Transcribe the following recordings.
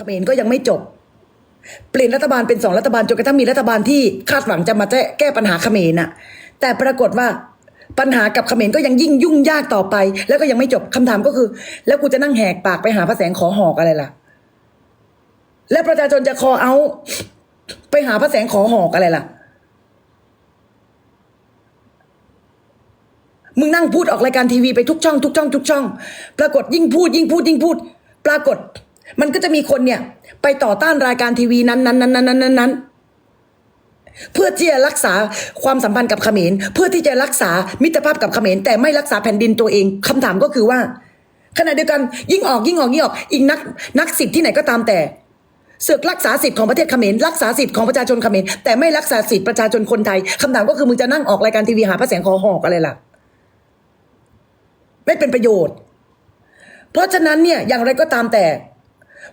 เขมรก็ยังไม่จบ เปลี่ยนรัฐบาลเป็นสองรัฐบาลจนกระทั่งมีรัฐบาลที่คาดหวังจะมาแก้แก้ปัญหาเขมรน่ะ แต่ปรากฏว่าปัญหากับเขมรก็ยังยิ่งยุ่งยากต่อไป แล้วก็ยังไม่จบคำถามก็คือ แล้วกูจะนั่งแหกปากไปหาพระแสงขอหอกอะไรล่ะ แล้วประชาชนจะคอเอาไปหาพระแสงขอหอกอะไรล่ะ มึงนั่งพูดออกรายการทีวีไปทุกช่องทุกช่องทุกช่อง ปรากฏยิ่งพูดยิ่งพูดยิ่งพูด ปรากฏ มันก็จะมีคนเนี่ย ไปต่อต้านรายการทีวีนั้นนั้นนั้นนั้นนั้นนั้นเพื่อที่จะรักษาความสัมพันธ์กับเขมร เพื่อที่จะรักษามิตรภาพกับเขมร แต่ไม่รักษาแผ่นดินตัวเองคำถามก็คือว่า ขณะเดียวกันยิ่งออกยิ่งออกยิ่งออกอีกนักนักสิทธิ์ที่ไหนก็ตามแต่เสือกรักษาสิทธิ์ของประเทศเขมรรักษาสิทธิ์ของประชาชนเขมรแต่ไม่รักษาสิทธิ์ประชาชนคนไทยคำถามก็คือมึงจะนั่งออกรายการทีวีหาพระแสงคอหอกอะไรล่ะ ไม่เป็นประโยชน์ เพราะฉะนั้นเนี่ยอย่างไรก็ตามแต่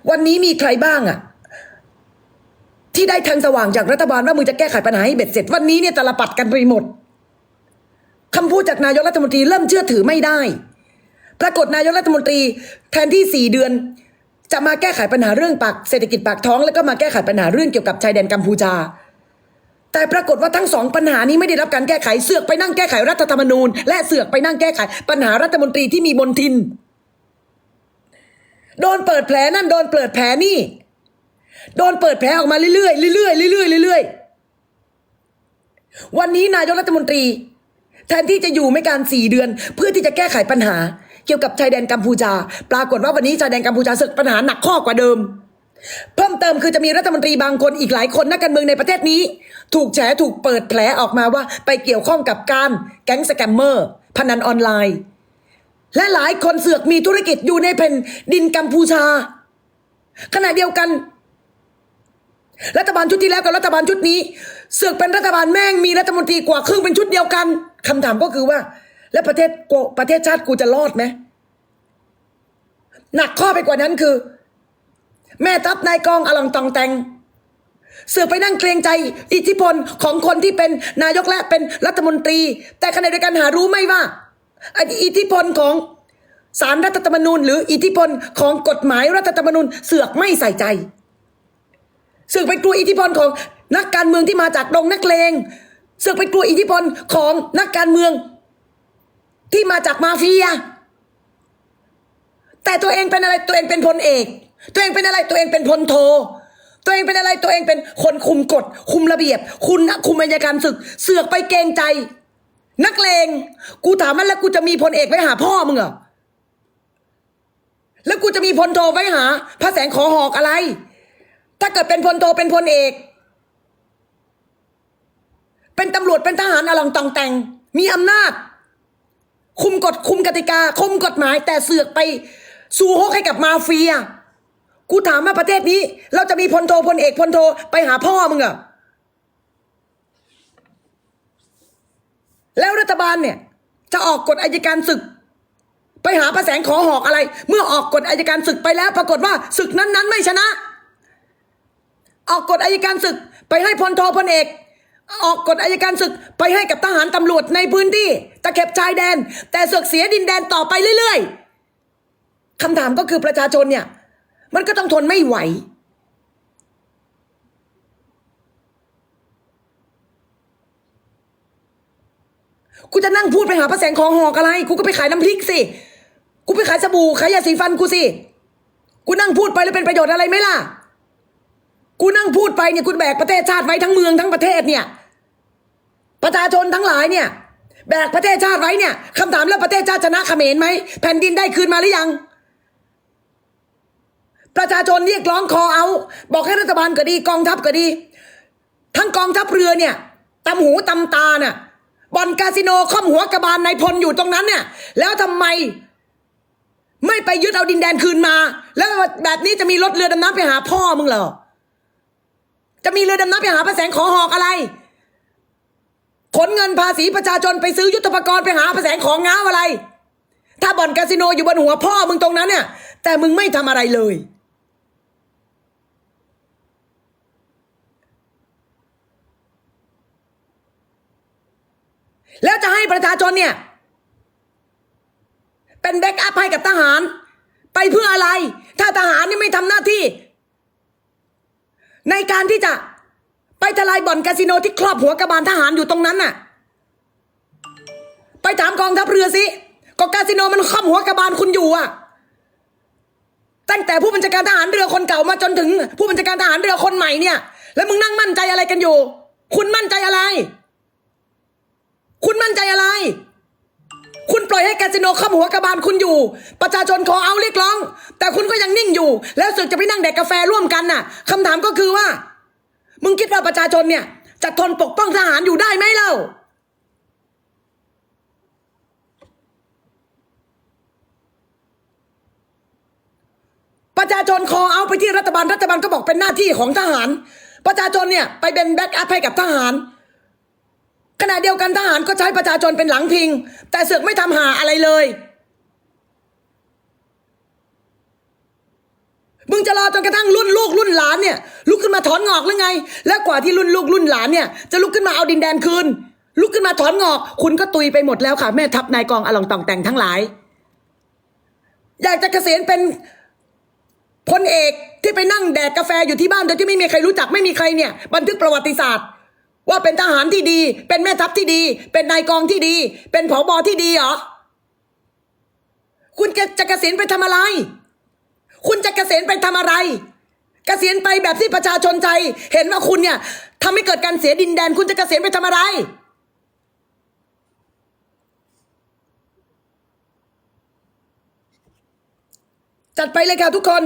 วันนี้มีใครบ้างอะที่ได้ทางสว่างจากรัฐบาลว่ามึงจะแก้ไขปัญหาให้เบ็ดเสร็จ วันนี้เนี่ยตลปัดกันไปหมดคำพูดจากนายกรัฐมนตรีเริ่มเชื่อถือไม่ได้ ปรากฏนายกรัฐมนตรีแทนที่สี่เดือน จะมาแก้ไขปัญหาเรื่องปากเศรษฐกิจปากท้อง แล้วก็มาแก้ไขปัญหาเรื่องเกี่ยวกับชายแดนกัมพูชาแต่ปรากฏว่าทั้งสองปัญหานี้ไม่ได้รับการแก้ไขเสือกไปนั่งแก้ไขรัฐธรรมนูญ และเสือกไปนั่งแก้ไขปัญหารัฐมนตรีที่มีบนทิน โดนเปิดแผลนั่นโดนเปิดแผลนี่ โดนเปิดแผลออกมาเรื่อยๆเรื่อยๆเรื่อยๆเรื่อยๆวันนี้นายกรัฐมนตรี แทนที่จะอยู่ไม่การสี่เดือน เพื่อที่จะแก้ไขปัญหา เกี่ยวกับชายแดนกัมพูชา ปรากฏว่าวันนี้ชายแดนกัมพูชาสึกปัญหาหนักข้อกว่าเดิม เพิ่มเติมคือจะมีรัฐมนตรีบางคนอีกหลายคนนักการเมืองในประเทศนี้ ถูกแฉถูกเปิดแผลออกมาว่า ไปเกี่ยวข้องกับการแก๊งสแกมเมอร์พนันออนไลน์ และหลายคนเสือกมีธุรกิจอยู่ในแผ่นดินกัมพูชา ขณะเดียวกัน รัฐบาลชุดที่แล้วกับรัฐบาลชุดนี้ เสือกเป็นรัฐบาลแม่งมีรัฐมนตรีกว่าครึ่งเป็นชุดเดียวกันคำถามก็คือว่า แล้วประเทศกประเทศชาติกูจะรอดไหมหนักข้อไปกว่านั้นคือ แม่ทัพนายกองอลังตองแตงเสือกไปนั่งเกรงใจอิทธิพลของคนที่เป็นนายกและเป็นรัฐมนตรี แต่ขณะเดียวกันหารู้ไหมว่า อิทธิพลของสารรัฐธรรมนูญ หรืออิทธิพลของกฎหมายรัฐธรรมนูญเสือกไม่ใส่ใจเสือกไปกลัวอิทธิพลของนักการเมืองที่มาจากดงนักเลงเสือกไปกลัวอิทธิพลของนักการเมือง ที่มาจากมาเฟีย แต่ตัวเองเป็นอะไรตัวเองเป็นพลเอก ตัวเองเป็นอะไรตัวเองเป็นพลโท ตัวเองเป็นอะไรตัวเองเป็นคนคุมกฎคุมระเบียบ คุณคุมอัยการศึก เสือกไปเกงใจ นักเลง กูถามมันแล้วกูจะมีพลเอกไว้หาพ่อมึงเหรอ แล้วกูจะมีพลโทไว้หาพระแสงขอหอกอะไร ถ้าเกิดเป็นพลโทเป็นพลเอก เป็นตำรวจเป็นทหารอลังตองแต่ง มีอำนาจ คุมกฎคุมกติกา คุมกฎหมาย แต่เสือกไปสู้ฮกให้กับมาเฟีย กูถามว่าประเทศนี้ เราจะมีพลโทพลเอกพลโทไปหาพ่อมึงเหรอแล้วรัฐ บาลเนี่ย จะออกกฎอายการศึก ไปหาพระแสงขอหอกอะไร เมื่อออกกฎอายการศึกไปแล้ว ปรากฏว่าศึกนั้นๆ ไม่ชนะ ออกกฎอายการศึก ไปให้พลโทพลเอก ออกกฎอายการศึกไปให้กับทหารตำรวจในพื้นที่ตะเข็บชายแดน แต่เสือกเสียดินแดนต่อไปเรื่อยๆคำถามก็คือประชาชนเนี่ย มันก็ต้องทนไม่ไหว กูจะนั่งพูดไปหาพระแสงของหอกอะไร กูก็ไปขายน้ำพริกสิ กูไปขายสบู่ขายยาสีฟันกูสิ กูนั่งพูดไปแล้วเป็นประโยชน์อะไรไหมล่ะ กูนั่งพูดไปเนี่ยกูแบกประเทศชาติไว้ทั้งเมืองทั้งประเทศเนี่ย ประชาชนทั้งหลายเนี่ย แบกประเทศชาติไว้เนี่ยคำถามแล้วประเทศชาติชนะเขมรไหมแผ่นดินได้คืนมาหรือยัง ประชาชนเรียกร้องคอเอา บอกให้รัฐบาลก็ดีกองทัพก็ดี ทั้งกองทัพเรือเนี่ยตำหูตำตาน่ะ บ่อนคาสิโนข้อมหัวกระบาลนายพลอยู่ตรงนั้นเนี่ย แล้วทำไม ไม่ไปยึดเอาดินแดนคืนมา แล้วแบบนี้จะมีรถเรือดำน้ำไปหาพ่อมึงเหรอ จะมีเรือดำน้ำไปหาพระแสงขอหอกอะไร ขนเงินภาษีประชาชนไปซื้อยุทธปกรณ์ไปหาพระแสงของง้าวอะไร ถ้าบ่อนคาสิโนอยู่บนหัวพ่อมึงตรงนั้นเนี่ย แต่มึงไม่ทำอะไรเลย แล้วจะให้ ประชาชนเนี่ย เป็นแบ็กอัพให้กับทหาร ไปเพื่ออะไร ถ้าทหารนี่ไม่ทำหน้าที่ ในการที่จะไปทลายบ่อนคาสิโนที่ครอบหัวกระบาลทหารอยู่ตรงนั้นน่ะ ไปถามกองทัพเรือสิก็คาสิโนมันครอบหัวกระบาลคุณอยู่อะตั้งแต่ผู้บัญชาการทหารเรือคนเก่ามาจนถึง ผู้บัญชาการทหารเรือคนใหม่เนี่ย แล้วมึงนั่งมั่นใจอะไรกันอยู่ คุณมั่นใจอะไร คุณมั่นใจอะไร คุณปล่อยให้คาสิโนข้ามหัวกระบาลคุณอยู่ ประชาชนขอเอาเรียกร้อง แต่คุณก็ยังนิ่งอยู่ แล้วสึกจะไปนั่งแดกกาแฟร่วมกันน่ะคำถามก็คือว่า มึงคิดว่าประชาชนเนี่ย จะทนปกป้องทหารอยู่ได้ไหมเล่าประชาชนคอเอาไปที่รัฐบาลรัฐบาลก็บอกเป็นหน้าที่ของทหาร ประชาชนเนี่ยไปเป็นแบ็กอัพให้กับทหาร ขณะเดียวกันทหารก็ใช้ประชาชนเป็นหลังพิง แต่เสือกไม่ทำหาอะไรเลย มึงจะรอจนกระทั่งรุ่นลูกรุ่นหลานเนี่ย ลุกขึ้นมาถอนงอกหรือไง แล้วกว่าที่รุ่นลูกรุ่นหลานเนี่ยจะลุกขึ้นมาเอาดินแดนคืน ลุกขึ้นมาถอนงอก คุณก็ตุยไปหมดแล้วค่ะ แม่ทัพนายกองอลองตองแต่งทั้งหลาย อยากจะเกษียณเป็นพลเอกที่ไปนั่งแดกกาแฟอยู่ที่บ้านโดยที่ไม่มีใครรู้จักไม่มีใครเนี่ย บันทึกประวัติศาสตร์ ว่าเป็นทหารที่ดี เป็นแม่ทัพที่ดี เป็นนายกองที่ดี เป็นผอบอที่ดีเหรอ คุณจะจะเกษียณไปทำอะไร คุณจะเกษียณไปทำอะไร เกษียณไปแบบที่ประชาชนใจ เห็นว่าคุณเนี่ยทำให้เกิดการเสียดินแดน คุณจะเกษียณไปทำอะไร จัดไปเลยค่ะทุกคน